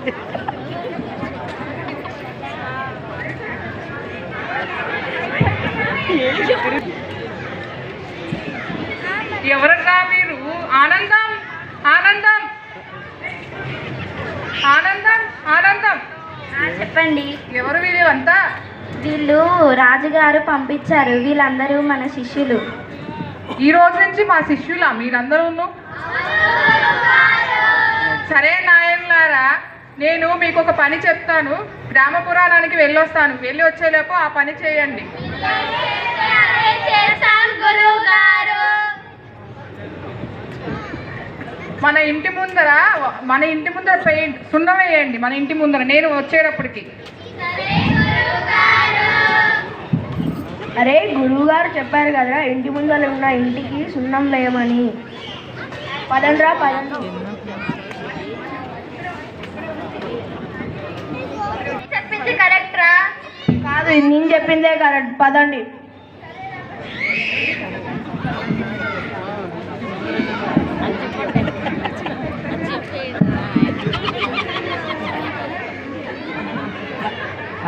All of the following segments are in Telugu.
ఎవరన్నా మీరు? ఆనందం ఆనందం. ఆనందం ఆనందం. చెప్పండి. ఎవరు వీళ్ళంతా వీళ్ళు రాజుగారు పంపించారు. వీళ్ళందరూ మన శిష్యులు. ఈ రోజు నుంచి మా శిష్యులా? మీరందరూ సరే నాయనలారా. నేను మీకు ఒక పని చెప్తాను. గ్రామ పురాణానికి వెళ్ళొస్తాను. వెళ్ళి వచ్చేలోపు ఆ పని చేయండి. మన ఇంటి ముందర మన ఇంటి ముందర పెయింట్ సున్నం వేయండి. మన ఇంటి ముందర నేను వచ్చేటప్పటికి. అరే గురువుగారు చెప్పారు కదరా ఇంటి ముందర ఉన్న ఇంటికి సున్నం వేయమని. పదండ్రా పదండి చెప్పింది కరెక్టరా? కాదు నేను చెప్పిందే కరెక్ట్. పదండి.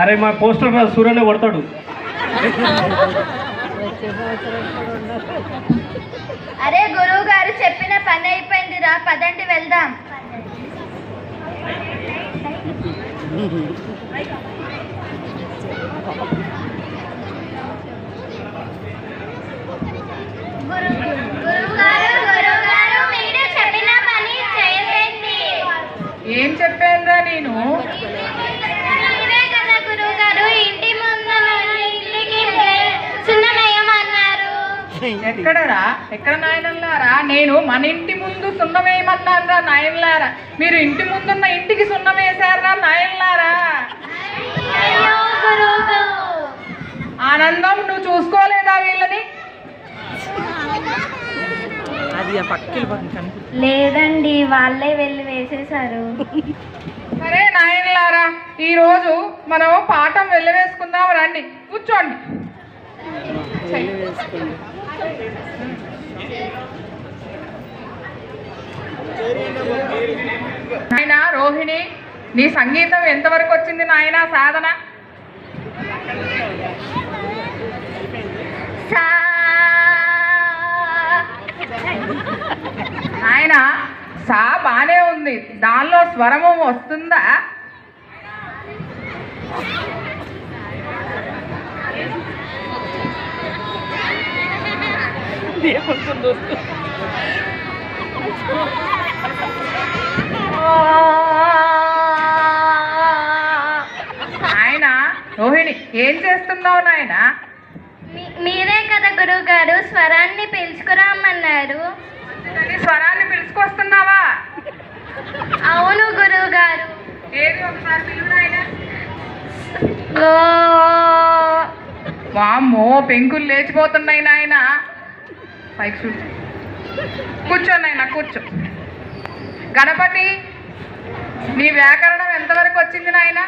అరే మా పోస్టర్ రాజు సూర్యనే కొడతాడు. అరే గురువు గారు చెప్పిన పని అయిపోయిందిరా. పదండి వెళ్దాం. ఏం చెప్పానురా నేను? ఎక్కడరా? ఎక్కడ నాయనల్లారా? నేను మన ఇంటి ముందు సున్నమేయమన్నారా నాయనలారా? మీరు ఇంటి ముందున్న ఇంటికి సున్నమేశారా నాయనలారా? ఆనందం నువ్వు చూసుకోలేదా వీళ్ళని? లేదండి వాళ్ళే వెళ్ళి వేసేశారు. సరే నాయనలారా ఈరోజు మనం పాఠం వెళ్ళవేసుకుందాం రండి. కూర్చోండి. నాయన రోహిణి నీ సంగీతం ఎంతవరకు వచ్చింది నాయన సాధన? ఆయన సా బానే ఉంది. దానిలో స్వరము వస్తుందా? నాయన రోహిణి ఏం చేస్తున్నావు నాయన? మీరే కదా గురువు గారు స్వరాన్ని పిలుచుకురామన్నారు. స్వరాన్ని పిలుచుకొస్తున్నావా? అవును గురువు గారు ఏది ఒకసారి పిలువు నాయన. వామ్మో పెంకులు లేచిపోతున్నాయి నాయన. పైకి చూడు. కూర్చో నాయన కూర్చో. గణపతి నీ వ్యాకరణం ఎంతవరకు వచ్చింది నాయన?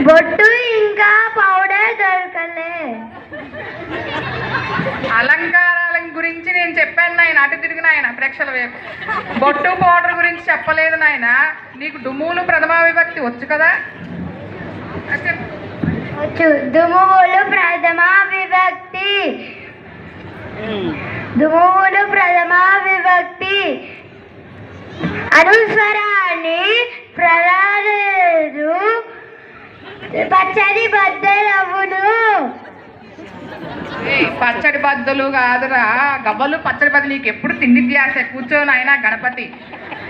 బొట్టు ఇంకా పౌడర్ దొరకలే. అలంకారాల గురించి నేను చెప్పాను నాయన. అటు తిరిగి నాయన ప్రేక్షల వైపు. బొట్టు పౌడర్ గురించి చెప్పలేదు నాయన. నీకు డుమ్ములు ప్రథమా విభక్తి వచ్చు కదా. వచ్చు. దుమువులు ప్రథమ విభక్తి. దుమువులు ప్రథమా విభక్తి. అనుస్వరాన్ని ప్రధానరు పచ్చడి బద్దలవును పచ్చడి బద్దలు కాదురా. గవ్వలు పచ్చడి బద్దలు. నీకు ఎప్పుడు తిండి ధ్యాస? కూర్చోను ఆయన గణపతి.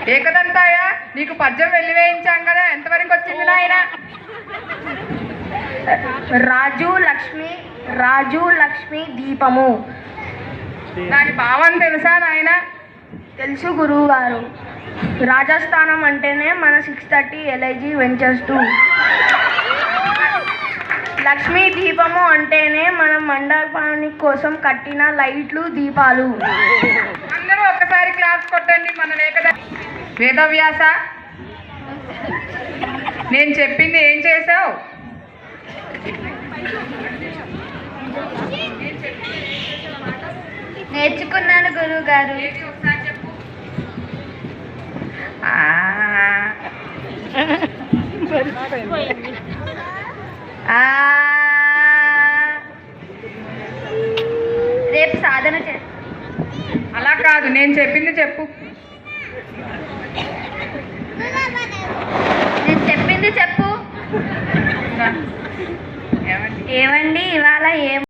ఏకదంతాయ? నీకు పద్యం వెళ్ళివేయించాం కదా. ఎంతవరకు వచ్చింది నాయన? రాజు లక్ష్మి రాజు లక్ష్మి దీపము. దాని భావం తెలుసా నాయన? తెలుసు గురువు గారు రాజస్థానం అంటేనే మన six thirty LIG ventures two. Lakshmi దీపము అంటేనే మనం మండపానికి కోసం కట్టిన లైట్లు దీపాలు. అందరూ ఒకసారి క్లాస్ కొట్టండి మన లేకదా వేదవ్యాస నేను చెప్పింది ఏం చేసావు నేర్చుకున్నాను గురువు గారు రేపు సాధన చే అలా కాదు నేను చెప్పింది చెప్పు. నేను చెప్పింది చెప్పు. ఏమండి? ఇవాళ ఏం?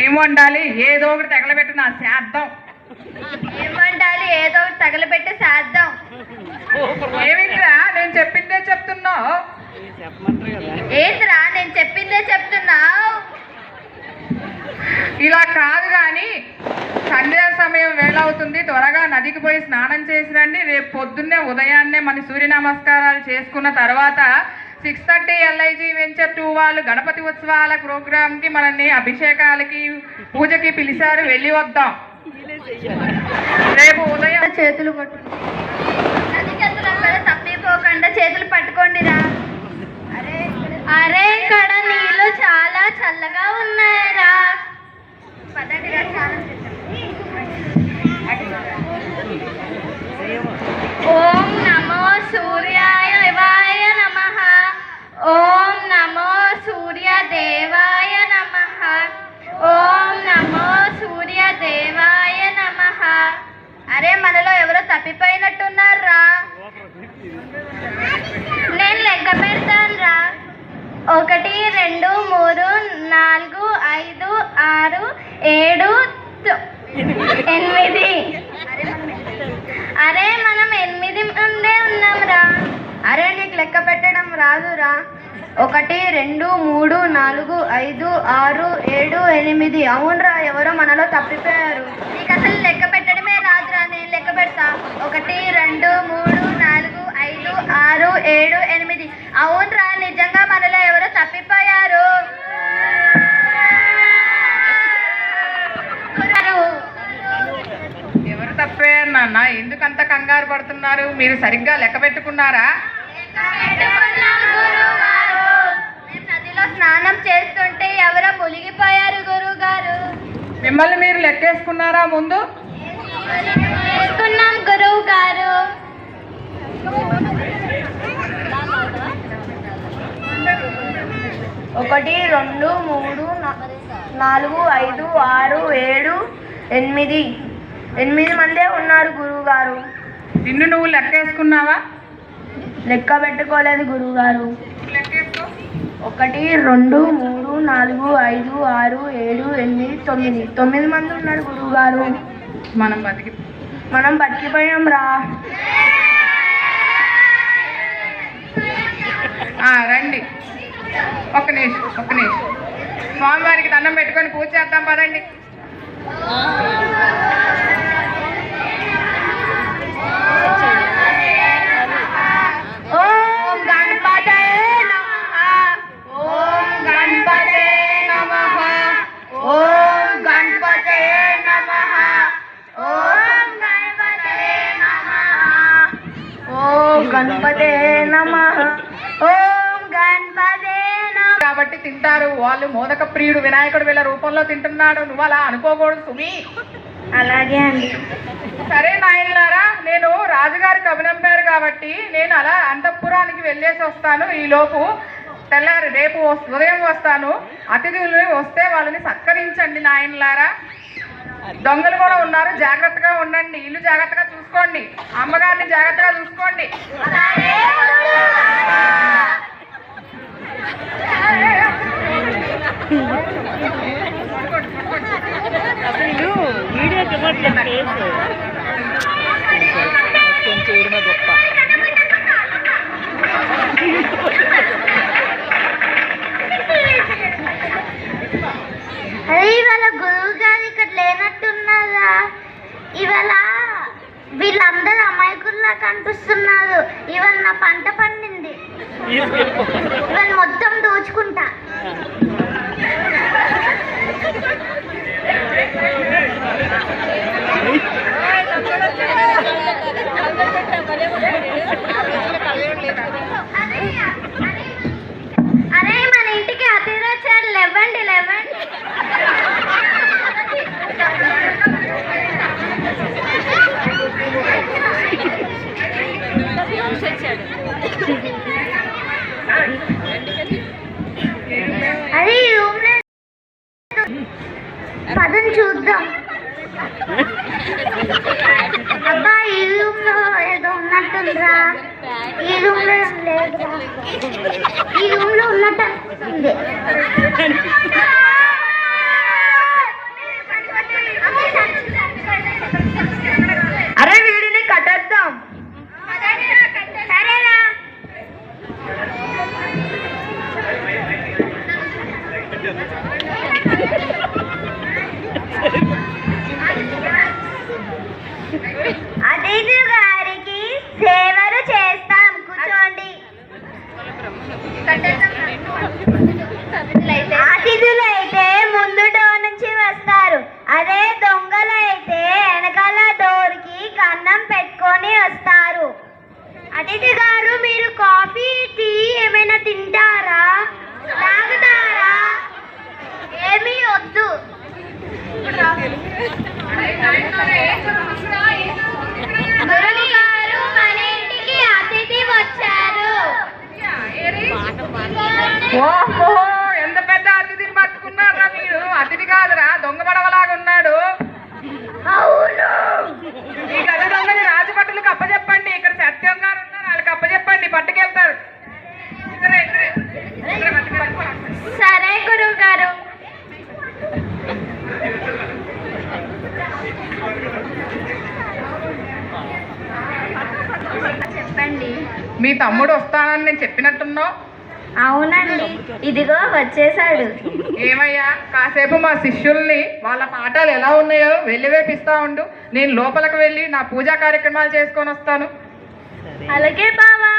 ఏం వండాలి ఏదో ఒకటి తగలబెట్టు నా చేద్దాం ఏం వండాలి ఏదో ఒకటి తగలబెట్టి చేద్దాం ఏమిట్రా నేను చెప్పిందే చెప్తున్నావు? ఏంట్రా నేను చెప్పిందే చెప్తున్నావు? ఇలా కాదు కానీ సంధ్యా సమయం వేళ అవుతుంది త్వరగా నదికి పోయి స్నానం చేసి రండి. రేపు పొద్దున్నే ఉదయాన్నే మన సూర్య నమస్కారాలు చేసుకున్న తర్వాత six thirty LIG venture two వాళ్ళు గణపతి ఉత్సవాల ప్రోగ్రామ్కి మనల్ని అభిషేకాలకి పూజకి పిలిచారు. వెళ్ళి వద్దాం. రేపు ఉదయం చేతులు పట్టు చేతులం తప్పిపోకుండా చేతులు పట్టుకోండిరా అరే ఇక్కడ నీళ్ళు చాలా చల్లగా ఉన్నాయరా. ఓం నమో సూర్యాయ శివాయ నమ. అరే మనలో ఎవరో తప్పిపోయినట్టున్నారా? నేను లెక్క పెడతాను రా ఒకటి రెండు మూడు నాలుగు ఐదు ఆరు ఏడు ఎనిమిది. అరే మనం ఎనిమిది మందే ఉన్నాంరా. అరే నీకు లెక్క పెట్టడం రాదురా. ఒకటి రెండు మూడు నాలుగు ఐదు ఆరు ఏడు ఎనిమిది. అవునరా ఎవరో మనలో తప్పిపోయారు. నీకు అసలు లెక్క పెట్టడమే నేను లెక్క పెడతా. ఒకటి రెండు మూడు నాలుగు ఐదు ఆరు ఏడు ఎనిమిది. అవునరా నిజంగా మనలో ఎవరో తప్పిపోయారు? ఎవరు? తప్పేయారు నాన్న? ఎందుకు అంత కంగారు పడుతున్నారు? మీరు సరిగ్గా లెక్క పెట్టుకున్నారా? నదిలో స్నానం చేస్తుంటే ఎవరో మునిగిపోయారు గురువు గారు మిమ్మల్ని మీరు లెక్కేసుకున్నారా ముందు? చేసుకున్నాం గురువు గారు. ఒకటి రెండు మూడు నాలుగు ఐదు ఆరు ఏడు ఎనిమిది. ఎనిమిది మందే ఉన్నారు గురువు గారు. నిన్ను నువ్వు లెక్కేసుకున్నావా? లెక్క పెట్టుకోలేదు గురువు గారు. ఒకటి రెండు మూడు నాలుగు ఐదు ఆరు ఏడు ఎనిమిది తొమ్మిది. తొమ్మిది మంది ఉన్నారు గురువు గారు. మనం బతికి మనం బతికిపోయాం రా. రండి. ఒక్క నిమిషం ఒక్క నిమిషం. స్వామివారికి దండం పెట్టుకొని పూజ చేద్దాం పదండి. గణపతయే నమః. ఓం గణపతయే నమః. కాబట్టి తింటారు. వాళ్ళు మోదక ప్రియుడు వినాయకుడు వీళ్ళ రూపంలో తింటున్నాడు. నువ్వు అలా అనుకోకూడదు సుమి. అలాగే అండి. సరే నాయనలారా నేను రాజుగారు కబునంపారు కాబట్టి నేను అలా అంతఃపురానికి వెళ్ళేసి వస్తాను. ఈ లోపు తెల్లారి రేపు ఉదయం వస్తాను. అతిథులు వస్తే వాళ్ళని సత్కరించండి నాయనలారా. దొంగలు కూడా ఉన్నారు. జాగ్రత్తగా ఉండండి. ఇల్లు జాగ్రత్తగా చూసుకోండి. అమ్మగారిని జాగ్రత్తగా చూసుకోండి. ఇవాళ గురువు గారు ఇక్కడ లేనట్టున్నారా? ఇవాళ వీళ్ళందరూ అమాయకుల్లా కనిపిస్తున్నారు. ఇవాళ నా పంట పండింది. ఇవాళ మొత్తం దోచుకుంటా. అదే వద్దు. గురువు గారు మన ఇంటికి అతిథి వచ్చారు. ఓహో ఎంత పెద్ద అతిథిని పట్టుకున్నారా మీరు? అతిథి కాదురా దొంగ పడవలాగా ఉన్నాడు. ఈ గది దొంగని రాజభటులకు అప్పచెప్పండి ఇక్కడ సత్యం గారు ఉన్నారు వాళ్ళకి అప్పచెప్పండి పట్టుకెళ్తారు. సరే గురువు గారు చెప్పండి మీ తమ్ముడు వస్తానని నేను చెప్పినట్టున్నావు? అవునండి. ఇదిగో వచ్చేసాడు. ఏమయ్యా కాసేపు మా శిష్యుల్ని వాళ్ళ పాఠాలు ఎలా ఉన్నాయో వెళ్ళి వేపిస్తా ఉండు. నేను లోపలికి వెళ్ళి నా పూజా కార్యక్రమాలు చేసుకొని వస్తాను. అలాగే బావా.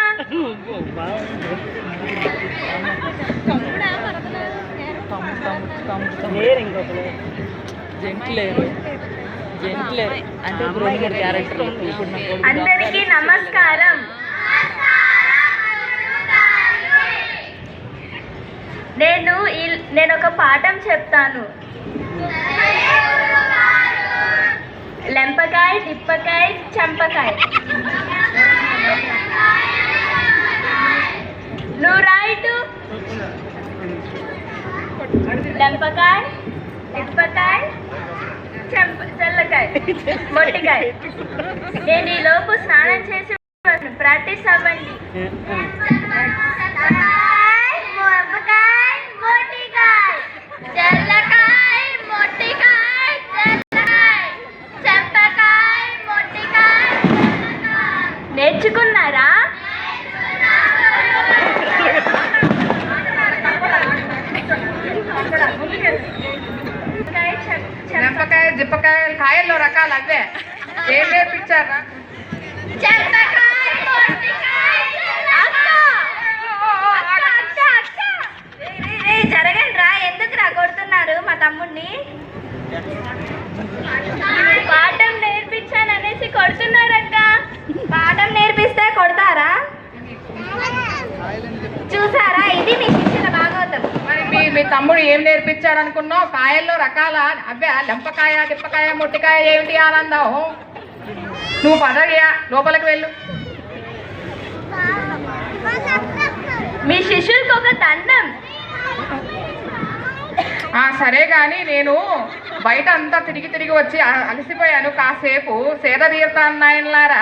అందరికీ నమస్కారం. నేను ఈ- నేను ఒక పాఠం చెప్తాను. లెంపకాయ తిప్పకాయ చంపకాయ. నువ్వు రైటు లెంపకాయ తిప్పకాయ చెంప చల్లకాయ మొట్టికాయ. నేను ఈ లోపు స్నానం చేసి వస్తాను. ప్రాక్టీస్ అవ్వండి నేర్చుకున్నారా నింపకాయ జిప్పకాయ కాయల్లో రకాలు అవే ఏం నేర్పించారా జరగండి రా ఎందుకు రా కొడుతున్నారు మా తమ్ముడిని పాఠం నేర్పించాననేసి కొడుతున్నారక్క పాఠం నేర్పిస్తే కొడతారా చూసారా? ఇది మీ శిక్షణ భాగవతం. మరి మీ మీ తమ్ముడు ఏం నేర్పించాడు అనుకున్నావు కాయల్లో రకాల అవే లెంపకాయ దిప్పకాయ మొట్టికాయ ఏమిటి ఆనందం? నువ్వు పదయ్యా లోపలికి వెళ్ళు. మీ శిష్యులకు ఒక దండం. ఆ సరే కానీ నేను బయట అంతా తిరిగి తిరిగి వచ్చి అలసిపోయాను. కాసేపు సేద తీరుతాను నాయనలారా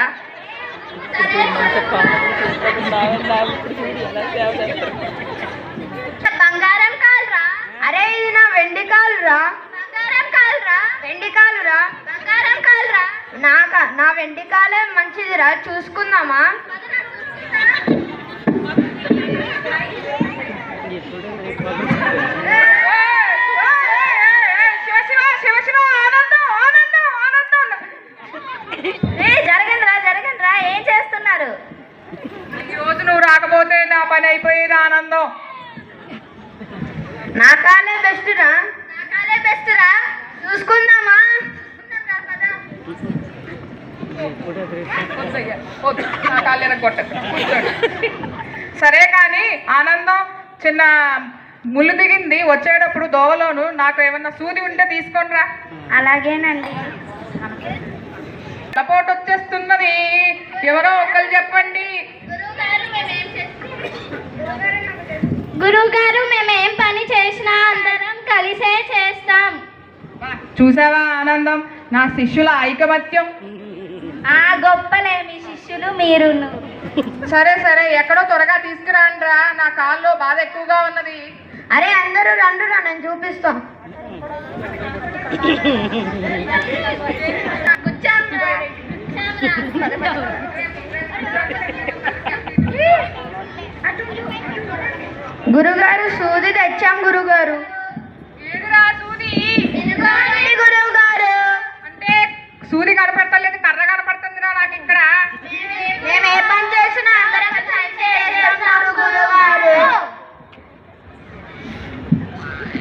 బంగారం కాలురా. అరే ఇది నా వెండి కాలురా. బంగారం కాలురా. వెండి కాలురా. బంగారం కాలురా. నాక నా వెండి కాలే మంచిదిరా. చూసుకుందామా శివ శివ శివ శివ ఆనందం ఆనందం ఆనందం ఏ జరగండి రా జరగండి రా ఏం చేస్తున్నారు ఈ రోజు నువ్వు రాకపోతే నా పని అయిపోయేది ఆనందం నా కాలే బెస్ట్ రా నా కాలే బెస్ట్ రా చూసుకుందామా. సరే కానీ ఆనందం చిన్న ముళ్ళు దిగింది. వచ్చేటప్పుడు దోవలోను నాకు ఏమన్నా సూది ఉంటే తీసుకొని రా. అలాగేనండి. సపోర్ట్ వచ్చేస్తున్నది. ఎవరో ఒకరు చెప్పండి. గురువు గారు మేము పని చేసినా అందరం కలిసే చేస్తాం. చూసావా ఆనందం? నా శిష్యుల ఐకమత్యం. ఆ గొప్పలే మీ శిష్యులు మీరును. సరే సరే ఎక్కడో త్వరగా తీసుకురాండ్రా. నా కాల్లో బాధ ఎక్కువగా ఉన్నది. అరే అందరూ రండు రా నేను చూపిస్తాం. గురుగారు సూది తెచ్చాం గురుగారు. సూది? అంటే కనపడతలేదు కర్ర కనపడుతుందిరా నాకు ఇక్కడ. మేము ఏ పని చేసినా అందరం కలిసే చేస్తాం గురుగారు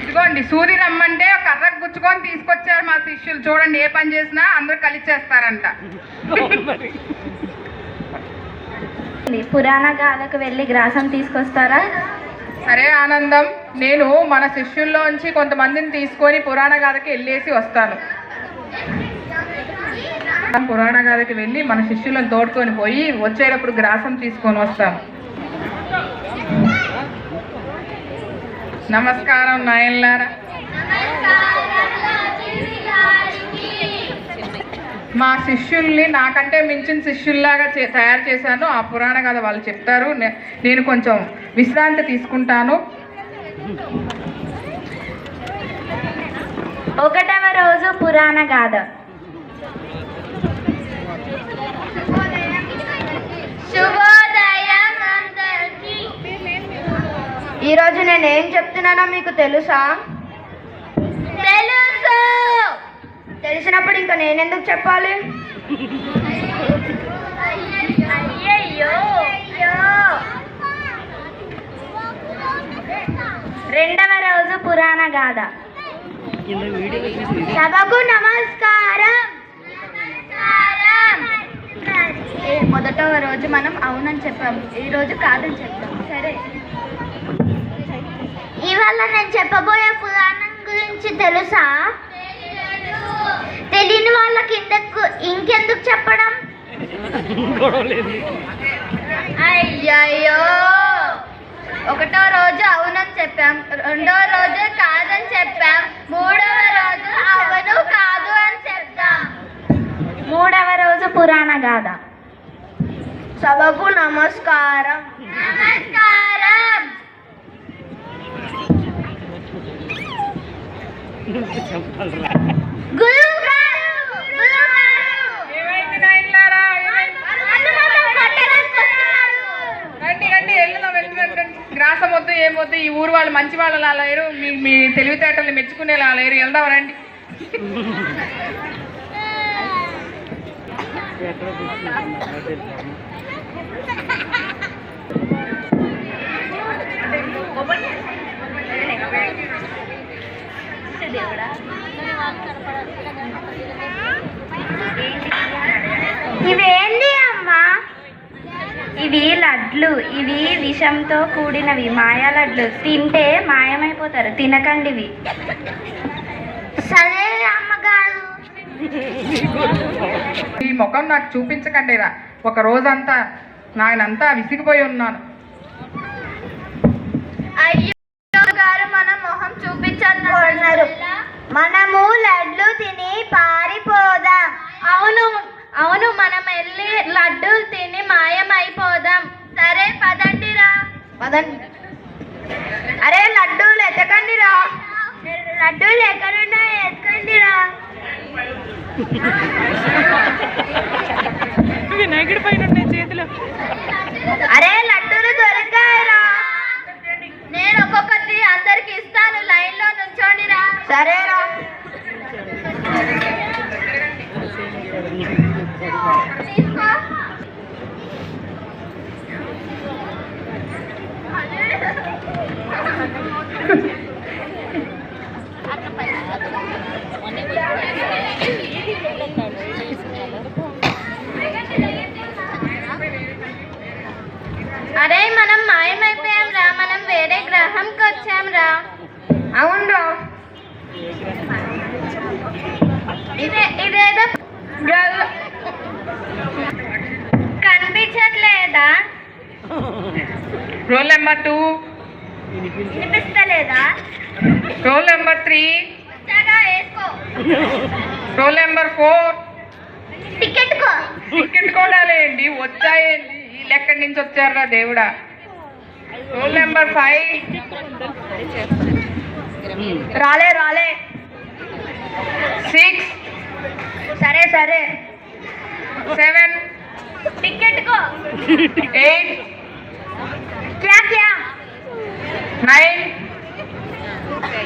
ఇదిగోండి సూది రమ్మంటే కర్రకు గుచ్చుకొని తీసుకొచ్చారు మా శిష్యులు. చూడండి ఏ పని చేసినా అందరూ కలిసి చేస్తారంట. పురాణ గాథకు వెళ్ళి గ్రాసం తీసుకొస్తారా? సరే ఆనందం నేను మన శిష్యుల్లోంచి కొంతమందిని తీసుకొని పురాణ గాథకి వెళ్ళేసి వస్తాను. పురాణ గాథకి వెళ్ళి మన శిష్యులను తోడుకొని పోయి వచ్చేటప్పుడు గ్రాసం తీసుకొని వస్తాను నమస్కారం నాయన్లారా. మా శిష్యుల్ని నాకంటే మించిన శిష్యుల్లాగా చే తయారు చేశాను. ఆ పురాణ కథ వాళ్ళు చెప్తారు. నే- నేను కొంచెం విశ్రాంతి తీసుకుంటాను. ఒకటవ రోజు పురాణ గాథ. శుభోదయం అందరికీ. ఈరోజు నేను ఏం చెప్తున్నానో మీకు తెలుసా? తెలిసినప్పుడు ఇంకా నేనెందుకు చెప్పాలి? రెండవ రోజు పురాణ గాథ. సభకు నమస్కారం. మొదటవ రోజు మనం అవునని చెప్పాము ఈ రోజు కాదని చెప్తాం సరే. ఇవాళ నేను చెప్పబోయే పురాణం గురించి తెలుసా? తెలియని వాళ్ళకి ఇంతకు ఇంకెందుకు చెప్పడం? అయ్యయ్యో! ఒకటో రోజు అవునని చెప్పాం. రెండో రోజు కాదని చెప్పాం. మూడవ రోజు అవును కాదు అని చెప్తాం. మూడవ రోజు పురాణ గాథ. సభకు నమస్కారం. నమస్కారం. చెప్పాలరా గ్రాసం వద్దు ఏమొద్దు ఈ ఊరు వాళ్ళు మంచి వాళ్ళు అలా లేరు. మీ మీ తెలివితేటల్ని మెచ్చుకునేలా లేరు. వెళ్దాం రండి. తెలుసా ఇవేంది అమ్మా? ఇవి లడ్లు ఇవి విషంతో కూడినవి మాయా లడ్లు. తింటే మాయమైపోతారు తినకండి ఇవి. సరే అమ్మగారు. ఈ ముఖం నాకు చూపించకండి రా ఒక రోజంతా నాయనంతా విసిగిపోయి ఉన్నాను. అయ్యో గారు మన మొహం చూపించాలనుకుంటున్నారు మనము లడ్లు తిని పారిపోదాం. అవును అవును మనం వెళ్ళి లడ్డూలు తిని మాయమైపోదాం. సరే పదండిరా పదండి. అరే లడ్డూలు ఎత్తకండి రా. లడ్డూలు ఎక్కడున్నాయి ఎత్తకండిరా వినాయకుడి పైన ఉన్నాయి చేతిలో అరే లడ్డూలు దొరికాయరా నేను ఒక్కొక్కటి అందరికి ఇస్తాను లైన్లో నుంచోండిరా సరేరా. అరే మనం మాయమైపోయాం రా మనం వేరే గ్రహంకి వచ్చాం రా. అవును రా ఇదే ఇదేదో కనిపించట్లేదా? రోల్ నెంబర్ టూ వినిపిస్తలేదా? Roll number three roll number four ticket ticket కొనాలేండి వచ్చాయండి వీళ్ళు ఎక్కడి నుంచి వచ్చారా దేవుడా. రోల్ నెంబర్ ఫైవ్ రాలే రాలే. సిక్స్ సరే సరే. సెవెన్ టికెట్ కో ఎయిట్ క్యా క్యా? నైన్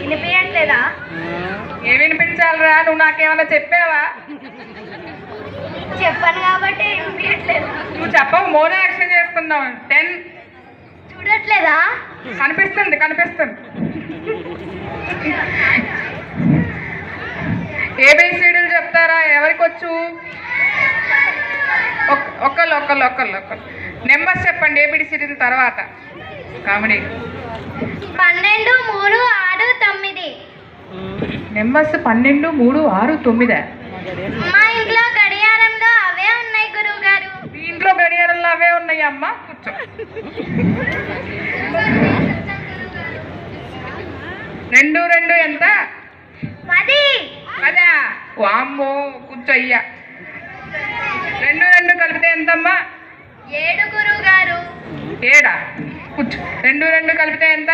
వినిపించట్లేదా? ఏ వినిపించాలరా? నువ్వు నాకేమైనా చెప్పావా? చెప్పాను కాబట్టి వినిపించట్లేదు. నువ్వు చెప్పవు మోనో యాక్షన్ చేస్తున్నావు. టెన్ చూడట్లేదా? కనిపిస్తుంది కనిపిస్తుంది. ఏబిసిడీలు చెప్తారా? ఎవరికి వచ్చు ఒక్- ఒక్కళ్ళు ఒక్కళ్ళు ఒక్కళ్ళు ఒక్కళ్ళు నెంబర్స్ చెప్పండి ఏబిసిడీల తర్వాత? కామెడీ. పన్నెండు మూడు ఆరు తొమ్మిది. నెంబర్స్ పన్నెండు మూడు ఆరు తొమ్మిదా? మా ఇంట్లో గడియారంలో అవే ఉన్నాయి గురువు గారు మీ ఇంట్లో గడియారంలో అవే ఉన్నాయి అమ్మ? కూర్చో. రెండు రెండు ఎంత? పది. అదా? వామ్మో కూర్చో అయ్యా రెండు రెండు కలిపితే ఎంతమ్మా? ఏడు గురువు గారు. ఏడా? కూర్చో. రెండు రెండు కలిపితే ఎంత?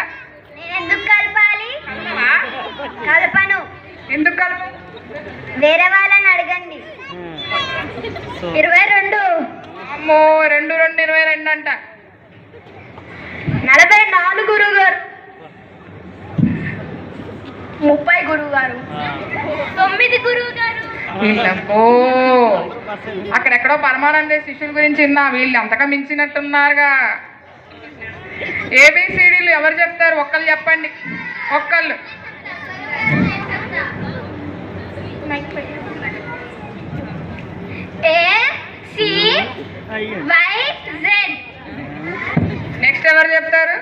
నేను ఎందుకు కలపాలి? కలపను. ఎందుకు కలప? వేరే వాళ్ళని అడగండి. ఇరవై రెండు. అమ్మో రెండు రెండు ఇరవై రెండు అంట. నలభై నాలుగు గురువు గారు. ముప్పై గురువు గారు తొమ్మిది గురువు గారు అక్కడెక్కడో పరమానంద శిష్యుల గురించి విన్నా వీళ్ళు అంతగా మించినట్టున్నారుగా. ఏబిసిడీలు ఎవరు చెప్తారు? ఒక్కళ్ళు చెప్పండి. ఒక్కళ్ళు. నెక్స్ట్ ఎవరు చెప్తారు?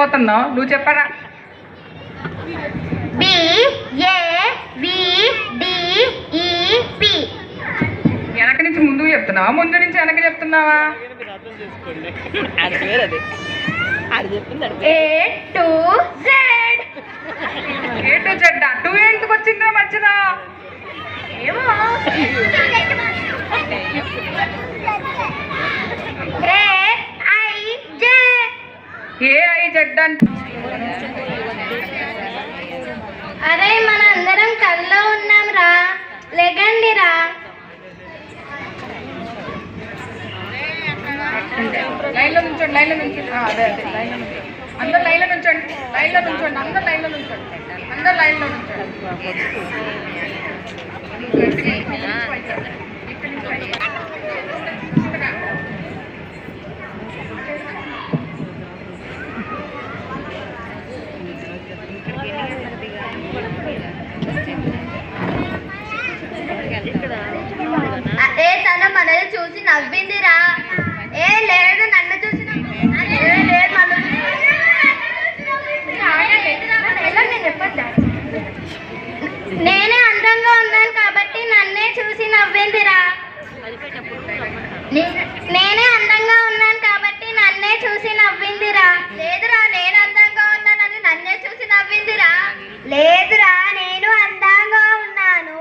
పోతున్నావు? నువ్వు చెప్పరా? పి వెనక నుంచి ముందుకు చెప్తున్నావా? ముందు నుంచి వెనక చెప్తున్నావా? ఏ టు జెడ్ ఎందుకు వచ్చిందో మధ్యలో ఏమో. ఏ ఐ జెడ్ అంటే. అరే మన అందరం కల్లో ఉన్నాం రా. లెగండి రా. లైన్లో నుంచోండి లైన్లో నుంచోండి. ఆ, అదే అదే లైన్లో నుంచోండి. అందరు లైన్లో నుంచోండి లైన్లో నుంచోండి అందరు లైన్లో నుంచోండి. అందరు లైన్లో నుంచోండి. తను మనల్ని చూసి నవ్విందిరా. ఏ లేదు నన్ను చూసి నేనే అందంగా ఉన్నాను కాబట్టి నన్నే చూసి నవ్విందిరా. నేనే అందంగా ఉన్నాను కాబట్టి నన్నే చూసి నవ్విందిరా. లేదురా నేను అందంగా ఉన్నానని నన్నే చూసి నవ్విందిరా. లేదు నేను అందంగా ఉన్నాను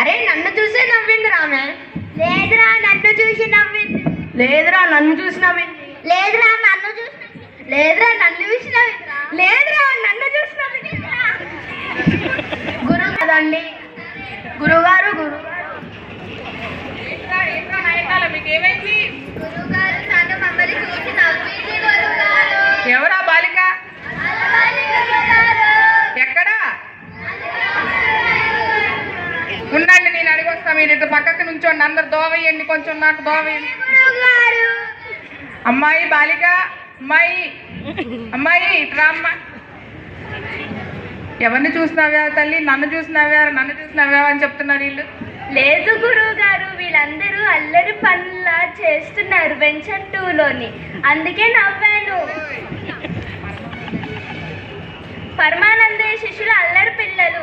అరే నన్ను చూసే నవ్వింది రామే లేదురా నన్ను చూసి నవ్వింది లేదురా నన్ను చూసి నవ్వింది లేదురా నన్ను చూసి లేదురా నన్ను చూసి నవ్వింది లేదురా నన్ను చూసి నవ్వింది గురువు కదండి. గురుగారు గురు. ఎవరా బాలిక? గురుగారు ఎక్కడా? ఉండండి నేను అడిగొస్తా మీరు ఇటు పక్కకు నుంచోండి. అందరు దోవేయండి కొంచెం నాకు దోవేయండి గురుగారు అమ్మాయి బాలిక అమ్మాయి అమ్మాయి ఇట్రా అమ్మ. ఎవరిని చూసినావా తల్లి? నన్ను చూసినావా నన్ను చూసినావా అని చెప్తున్నారు వీళ్ళు. లేదు గురువు గారు వీళ్ళందరూ అల్లరి పనులా చేస్తున్నారు వెంచర్ టూలోని. అందుకే నవ్వాను. పరమానందే శిష్యులు అల్లరి పిల్లలు.